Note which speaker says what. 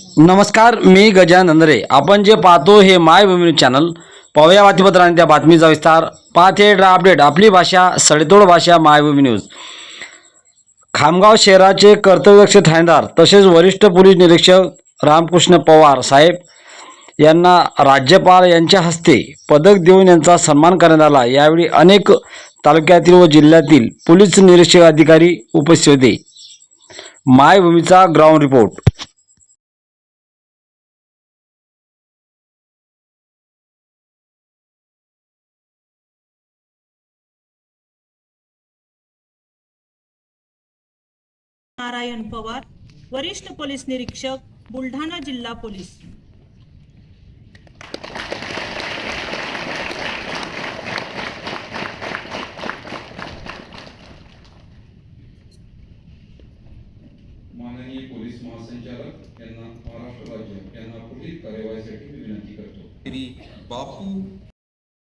Speaker 1: नमस्कार मी गजानन रे आपण जे पाहतो हे माय न्यूज चॅनल. पाहूया बातमीपत्र आणि त्या बातमीचा विस्तार. पाहते अपडेट. आपली भाषा सडेतोड भाषा मायभूमी न्यूज. खामगाव शहराचे कर्तव्यक्ष ठाणेदार तसेच वरिष्ठ पोलीस निरीक्षक रामकृष्ण पवार साहेब यांना राज्यपाल यांच्या हस्ते पदक देऊन यांचा सन्मान करण्यात आला. यावेळी अनेक तालुक्यातील व जिल्ह्यातील पोलीस निरीक्षक अधिकारी उपस्थित होते. मायभूमीचा ग्राउंड रिपोर्ट.
Speaker 2: नारायण पवार वरिष्ठ पोलीस निरीक्षक बुलढाणा जिल्हा पोलीस.
Speaker 3: माननीय पोलीस महासंचालक यांना महाराष्ट्र राज्य यांना पुढील कार्यवाहीसाठी मी विनंती करतो.
Speaker 4: श्री बापू